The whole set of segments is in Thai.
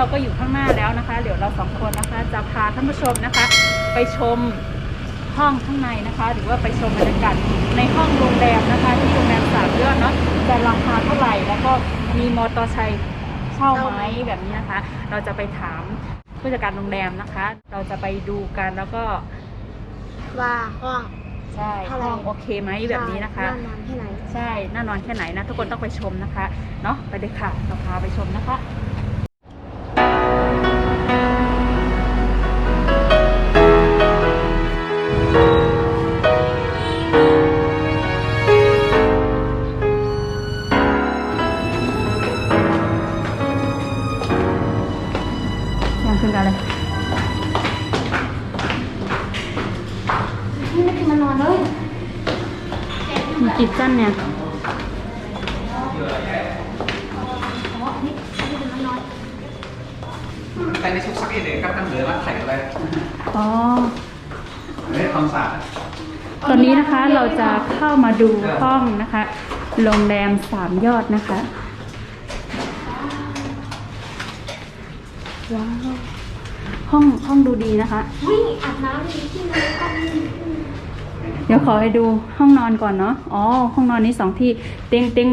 เราก็อยู่ข้างหน้าแล้วนะคะ เดี๋ยวเราสองคนนะคะจะพาท่านผู้ชมนะคะ ไปชมห้องข้างในนะคะ หรือว่าไปชมบรรยากาศในห้องโรงแรมนะคะ ที่โรงแรมสามยอดเนาะจะราคาเท่าไหร่แล้วก็มีมอเตอร์ไซค์เช่าไหมแบบนี้นะคะ เราจะไปถามผู้จัดการโรงแรมนะคะ เราจะไปดูกันแล้วก็ว่าห้อง ใช่เท่าไหร่ห้องโอเคไหมแบบนี้นะคะว่านอนที่ไหน ใช่น่านอนแค่ไหนนะทุกคนต้องไปชมนะคะเนาะไปเลยค่ะเราพาไปชมนะคะ ยังขึ้นกันเลย มีกิจจันเนี่ยอ๋ออันนี้อันนี้เป็นมานอนแต่ในชุกซักเองกับตั้งเหลือรักไข่อะไรอ๋อไม่ได้ความสะอาดตอนนี้นะคะเราจะเข้ามาดูห้องนะคะโรงแรมสามยอดนะคะ ว้าว ห้องห้องดูดีนะคะ วิ่งอาบน้ำดีที่นอนก็มีเดี๋ยวขอให้ดูห้องนอนก่อนเนาะ อ๋อ ห้องนอนนี้สองที่ เตียงเตียง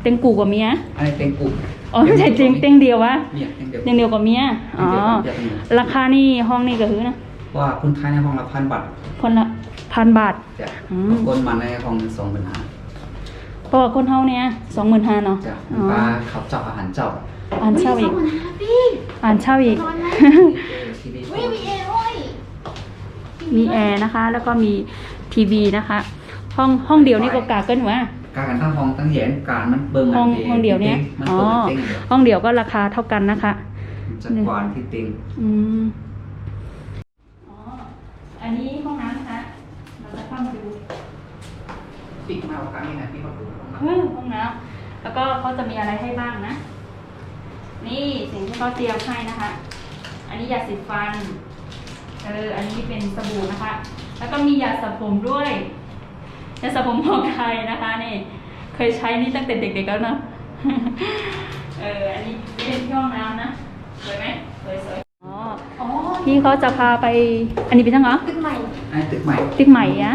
เตียงกูกว่าเมียอันนี้เป็นกลุ่มอ๋อไม่ใช่เตียงเตียงเดียววะเนี่ยเตียงเดียวเตียงเดียวกับเมียอ๋อเตียงเดียวราคานี่ห้องนี่ก็คือนะ ว่าคุณทายในห้องละพันบาทคนละพันบาทจ้ะอืมบางคนมาในห้องสองพันห้าเพราะว่าคนเฮาเนี่ยสองหมื่นห้าเนาะจ้ะอ๋อปลาขับเจ้าอาหารเจ้าอ่านเช่าอีกสงหมื่นห้าพี่อ่านเช่าอีกนอนไหมทีวีวิ่งมีเอด้วยมีแอร์นะคะ แล้วก็มี ทีวีนะคะ ห้องห้องเดียวนี่ก็กาเกินวะการกันตั้งห้องตั้งแหยนการมันเบิ่งห้องห้องเดียวเนี่ยมันอ๋อเปิดเต็งเดียวห้องเดียวก็ราคาเท่ากันนะคะมันจะกวานที่เต็งอืมอ๋ออันนี้ห้องน้ำนะคะเราจะเข้ามาดูปิ๊กมาเอาการนี่นะพี่เขาดูเฮ้ยห้องน้ำแล้วก็เขาจะมีอะไรให้บ้างนะ นี่สิ่งที่เขาเตรียมให้นะคะ อันนี้ยาสีฟันเอออันนี้เป็นสบู่นะคะ แล้วก็มียาสระผมด้วยยาสระผมของไทยนะคะนี่ เคยใช้นี่ตั้งแต่เด็กๆแล้วเนาะเอออันนี้เป็นที่ห้องน้ำนะสวยไหมสวยสวยอ๋ออ๋อพี่เขาจะพาไปอันนี้เป็นยังไงตึกใหม่อันนี้ตึกใหม่ตึกใหม่อะ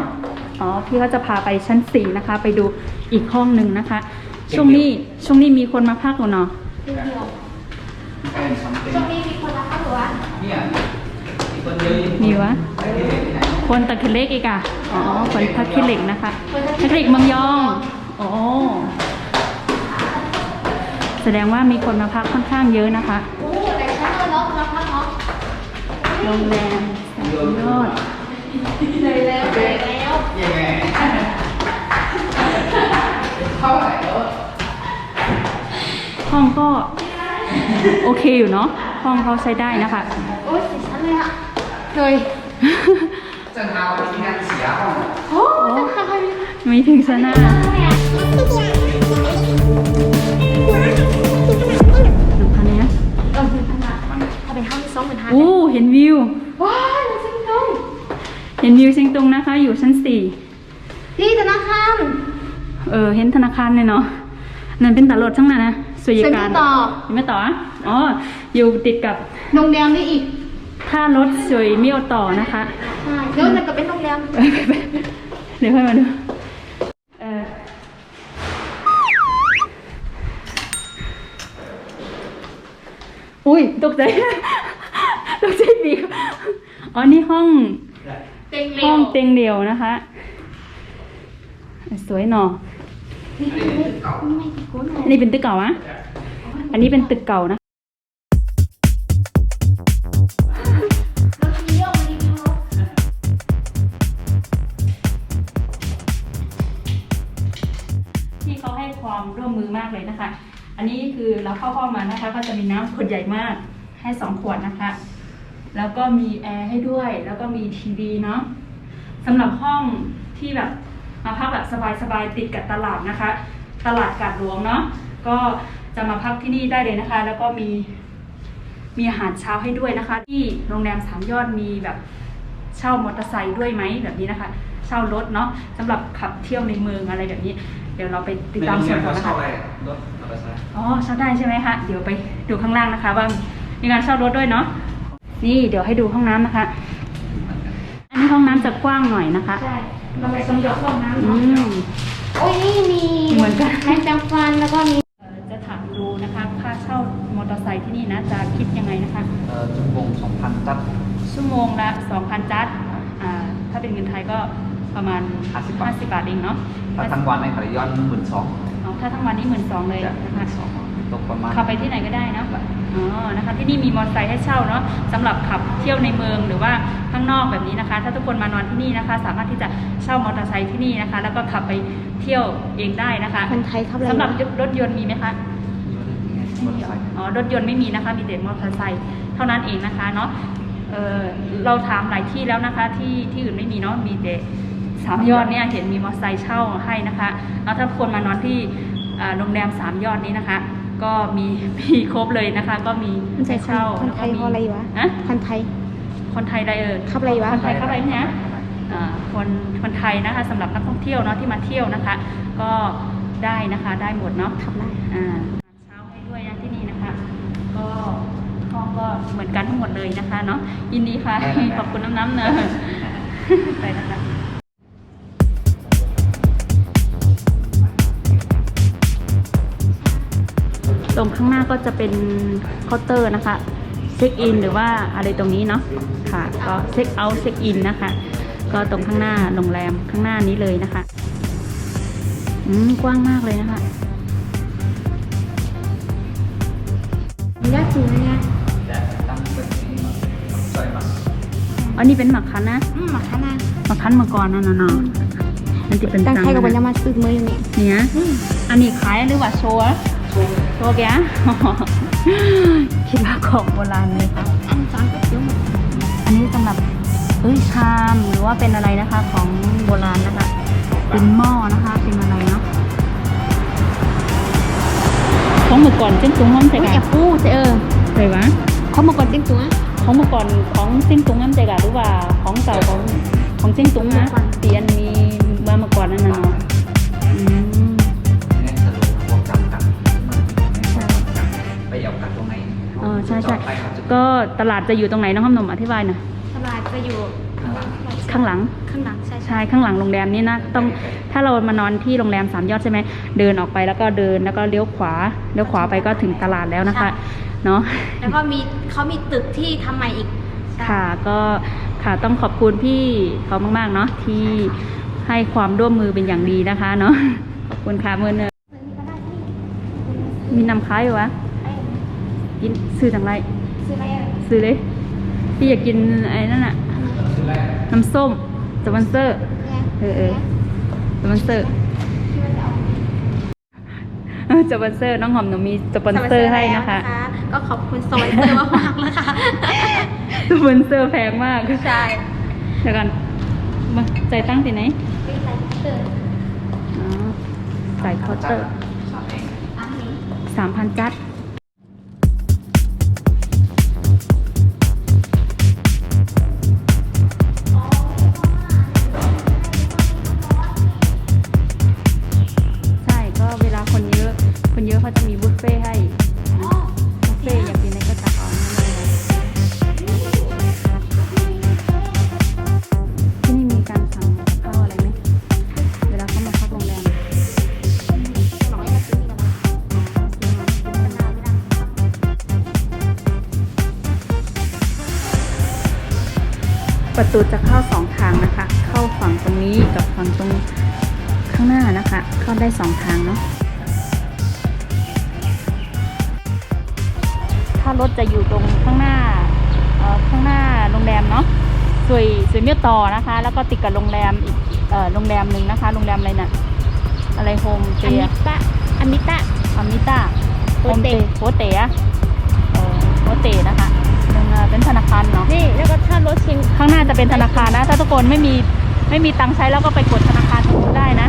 อ๋อพี่เขาจะพาไปชั้นสี่นะคะ ไปดูอีกห้องหนึ่งนะคะ ช่วงนี้ช่วงนี้มีคนมาพักหรือเนาะตึกเดียวเป็นสองเต็งช่วงนี้มีคนรับเข้าหรือวะเนี่ยมีคนเยอะอยู่มีวะ ไม่ได้เห็นที่ไหนคนตะคิเหล็กอีกอะ อ๋อคนพักคิเหล็กนะคะพักคิเหล็กเมืองยองอ๋อแสดงว่ามีคนมาพักค่อนข้างเยอะนะคะโอ้แต่ชั้นเลยเนาะรับพักเนาะโรงแรมแสนยอดเลยแล้วเลยแล้วยังไงเท่าไหร่แล้วห้องก็โอเคอยู่เนาะห้องเขาใช้ได้นะคะ โอ้ยสี่ชั้นเลยอะเลย จะเอาที่นั่นเสียห้องโอ้จะทำอะไรมีถึงสนาหนึ่งพันเนี้ยเออเป็นขนาดถ้าเป็นห้องที่สองเป็นห้าอู้เห็นวิว ว้ายเราจริงตรงเห็นวิวเชียงตุงนะคะ อยู่ชั้นสี่ที่ธนาคารเออเห็นธนาคารเลยเนาะนั่นเป็นตลาดช่างนั้นนะสวยการเซ็นไม่ต่อเห็นไม่ต่ออะอ๋ออยู่ติดกับโรงแรมนี่อีก ท่ารถสวยเมี่ยวต่อนะคะ ใช่เดี๋ยวจะก็เป็นโรงแรมเออไปไปเดี๋ยวค่อยมาดูเอออุ้ยตกใจตกใจปีกอ๋อนี่ห้องเต็งเร็ห้อวงเตียงเดียวนะคะ สวยหนอนี่ไม่ไม่ติดกุ้นเลอันยนี้เป็นตึกเก่าอะอันนี้เป็นตึกเก่านะ เข้าห้องมานะคะ ก็จะมีน้ำขวดใหญ่มากให้สองขวดนะคะ แล้วก็มีแอร์ให้ด้วย แล้วก็มีทีวีเนาะสำหรับห้องที่แบบมาพักแบบสบายๆติดกับตลาดนะคะ ตลาดกาดหลวงเนาะก็จะมาพักที่นี่ได้เลยนะคะ แล้วก็มีมีอาหารเช้าให้ด้วยนะคะ ที่โรงแรมสามยอดมีแบบเช่ามอเตอร์ไซค์ด้วยไหมแบบนี้นะคะ เช่ารถเนาะสำหรับขับเที่ยวในเมืองอะไรแบบนี้ เดี๋ยวเราไปติดตามชมกันเขานะเช่าคะอะไรรถมอเตอร์ไซค์อ๋อเช่าได้ใช่ไหมคะเดี๋ยวไปดูข้างล่างนะคะ ว่ามีการเช่ารถด้วยเนาะนี่เดี๋ยวให้ดูห้องน้ำนะคะ อันนี้ห้องน้ำจะกว้างหน่อยนะคะ ใช่ เราไปสำรวจห้องน้ำอืเนาะม โอ้ยนี่มีเหมือนกัน แมงจังฟันแล้วก็มีเอ่อจะถามดูนะคะ ค่าเช่ามอเตอร์ไซค์ที่นี่นะจะคิดยังไงนะคะ เอ่อจุ่วงสองพันจัดชั่วโมงละ 2,000 จัดอ่าถ้าเป็นเงินไทยก็ประมาณ 50 บาท50บาทเองเนาะ ถ้าทั้งวันในขายย้อนหมื่นสองเอาถ้าทั้งวันนี้หมื่นสองเลยจะหนะคะมื่นสองตกประมาณขับไปที่ไหนก็ได้เนาะอ๋อนะคะที่นี่มีมอเตอร์ไซค์ให้เช่าเนาะสำหรับขับเที่ยวในเมืองหรือว่าข้างนอกแบบนี้นะคะ ถ้าทุกคนมานอนที่นี่นะคะ สามารถที่จะเช่ามอเตอร์ไซค์ที่นี่นะคะ แล้วก็ขับไปเที่ยวเองได้นะคะคนไทยครับอะไรสำหรับวะรถยนต์มีไหมคะมอเตอร์ไซค์อ๋อรถยนต์ไม่มีนะคะ มีแต่มอเตอร์ไซค์เท่านั้นเองนะคะเนาะเออเราถามหลายที่แล้วนะคะที่ที่อื่นไม่มีเนาะมีแต่ สามยอดเนี่ยเห็นมีมอเตอร์ไซค์เช่าให้นะคะแล้วถ้าคนมานอนที่อ่าโรงแรมสามยอดนี้นะคะ ก็มีมีครบเลยนะคะ ก็มีมันใส่ให้เช่าคนไทยแล้วก็มีเขาอะไรวะฮะคนไทย คนไทยอะไรเออขับอะไรวะคนไทยขับอะไรเนี่ยอ่าคนคนไทยนะคะสำหรับนักท่องเที่ยวเนาะที่มาเที่ยวนะคะ ก็ได้นะคะได้หมดเนาะขับได้อ่าเช้าให้ด้วยนะที่นี่นะคะ ก็ห้องก็เหมือนกันทั้งหมดเลยนะคะเนาะยินดีค่ะขอบคุณน้ำน้ำเนอะไปนะคะ ตรงข้างหน้าก็จะเป็นเคาน์เตอร์นะคะเช็คอินหรือว่าอะไรตรงนี้เนาะค่ะก็เช็คเอาท์เช็คอินนะคะ ก็ตรงข้างหน้าโรงแรมข้างหน้านี้เลยนะคะอืมกว้างมากเลยนะคะมียอดจริงนะเนี่ยจะตั้งเป็นที่ซอยมาอันนี้เป็นหมักคันนะอืมหมาขนาดหมักคันมาก่อนนั่นน่ะเนาะอันที่เป็นตั้งไทยกับวันตัยามาซื้อมืออยู่นี่เนี่ยอืมอันนี้ขายหรือว่าโชว์อะ โชว์แกะคิดว่าของโบราณเลยค่ะอันจานก็เยอะหมดอันนี้สำหรับเอ้ยชามหรือว่าเป็นอะไรนะคะของโบราณนะคะเป็นหม้อนะคะเป็นอะไรเนาะของเมื่อก่อนเส้นตุ้งมันใส่อุ้ยกัแอนบปูเจเออใส่วะเขามาก่อนเต็งตัวของเมื่อก่อนของเส้นตุ้งมันใส่กันหรือว่าของเก่าของของเส้นตุ้งนะเตียนมีมาเมื่อก่อนนั่นน่ะเนาะ ใช่ใช่จอดไปครับก็ตลาดจะอยู่ตรงไหนน้องคำหนมอธิบายหน่อยตลาดจะอยู่ข้างหลังข้างหลังใช่ใช่ใช่ข้างหลังโรงแรมนี่นะต้องถ้าเรามานอนที่โรงแรมสามยอดใช่ไหมเดินออกไปแล้วก็เดินแล้วก็เลี้ยวขวาเลี้ยวขวาไปก็ถึงตลาดแล้วนะคะเนาะแล้วก็มีเขามีตึกที่ทำใหม่อีกค่ะก็ค่ะต้องขอบคุณพี่เขามากๆเนาะที่ให้ความร่วมมือเป็นอย่างดีนะคะเนาะขอบคุณค่ะเมื่อเนอะมีนำค้ายอยู่วะ กินซื้อทางไรซื้ออะไรอะซื้อเลยพี่อยากกินไอ้นั่นน่ะน้ำส้มสปอนเซอร์เออเออสปอนเซอร์เออสปอนเซอร์น้องหอมหนูมีสปอนเซอร์ให้นะคะ ก็ขอบคุณสปอนเซอร์มากๆเลยค่ะสปอนเซอร์แพงมากใช่เดี๋ยวกันมาจ่ายตั้งที่ไหนเป็นไรเตอร์อ๋อจ่ายเคาน์เตอร์สามเองอันนี้สามพันจัด ฝั่งตรงข้างหน้านะคะ เข้าได้สองทางเนาะถ้ารถจะอยู่ตรงข้างหน้าเอ่อข้างหน้าโรงแรมเนาะสวยสวยเมียต่อนะคะ แล้วก็ติดกับโรงแรมอีกเอ่อโรงแรมหนึ่งนะคะ โรงแรมอะไรน่ะ อะไรโฮมเตอันยมิตะอันมิตะอามิต้าโฮเตโฮเตะเออโฮเตะนะคะหนึ่งเอ่อเป็นธนาคารเนาะนี่แล้วก็ถ้ารถชิงข้างหน้าจะเป็นธนาคารนะ ถ้าทุกคนไม่มี ไม่มีตังค์ใช้แล้วก็ไปกดธนาคารตรงนู้นได้นะ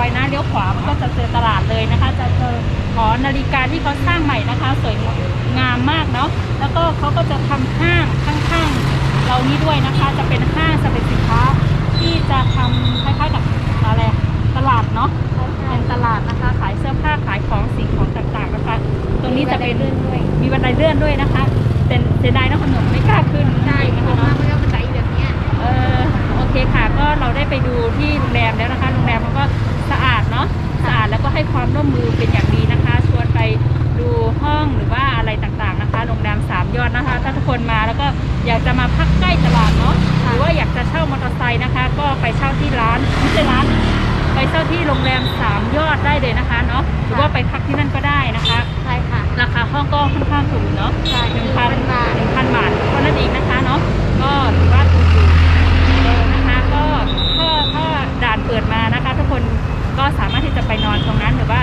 อยนะเลี้ยวขวามันก็จะเจอตลาดเลยนะคะ จะเจอหอนาฬิกาที่เขาสร้างใหม่นะคะ สวยงามมากเนาะแล้วก็เขาก็จะทำห้างข้างๆเรานี้ด้วยนะคะ จะเป็นห้างสรรพสินค้าที่จะทำคล้ายๆกับอะไรตลาดเนาะเป็นตลาดนะคะ ขายเสื้อผ้าขายของสิ่งของต่างๆนะคะ ตรงนี้จะเป็นมีบันไดเลื่อนด้วยนะคะเป็นเสียดายนะขนมไม่กล้าขึ้นใช่นะคะเนาะไม่กล้าบันไดแบบเนี้ยเออโอเคค่ะ ก็เราได้ไปดูที่โรงแรมแล้วนะคะโรงแรมมันก็ สะอาดเนาะสะอาดแล้วก็ให้ความร่วมมือเป็นอย่างดีนะคะ ชวนไปดูห้องหรือว่าอะไรต่างๆนะคะโรงแรมสามยอดนะคะ ถ้าทุกคนมาแล้วก็อยากจะมาพักใกล้ตลาดเนาะหรือว่าอยากจะเช่ามอเตอร์ไซค์นะคะ ก็ไปเช่าที่ร้านไม่ใช่ร้าน ไปเช่าที่โรงแรมสามยอดได้เลยนะคะเนาะหรือว่าไปพักที่นั่นก็ได้นะคะใช่ค่ะราคาห้องก็ค่อนข้างถูกเนาะใช่หนึ่งพัน1,000บาทหนึ่งพันบาทเท่านั้นเองนะคะเนาะก็ถือว่าถูกอยู่เออนะคะก็ถ้าถ้าด่านเปิดมานะคะทุกคน ก็สามารถที่จะไปนอนตรงนั้นหรือว่า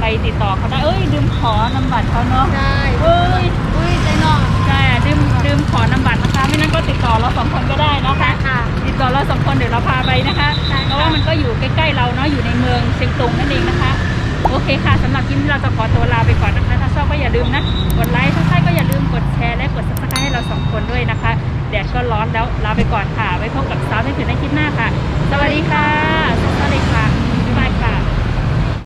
ไปติดต่อเขาได้เอ้ยลืมขอนำบัตรเขาเนาะใช่เอ้ยอุ้ยใจนอกใช่ลืมลืมขอนำบัตรนะคะ ไม่นั้นก็ติดต่อเราสองคนก็ได้เนาะใช่ค่ะค่ะติดต่อเราสองคนเดี๋ยวเราพาไปนะคะใช่ค่ะเพราะว่ามันก็อยู่ใกล้ๆเราเนาะอยู่ในเมืองเชียงตุงนั่นเองนะคะ โอเคค่ะสำหรับคลิปนี้เราจะขอตัวลาไปก่อนนะคะถ้าชอบก็อย่าลืมนะกดไลค์ถ้าใช่ก็อย่าลืมกดแชร์และกด subscribe ให้เราสองคนด้วยนะคะแดดก็ร้อนแล้วลาไปก่อนค่ะไว้พบกับสาวที่ถึงในคลิปหน้าค่ะ สวัสดีค่ะ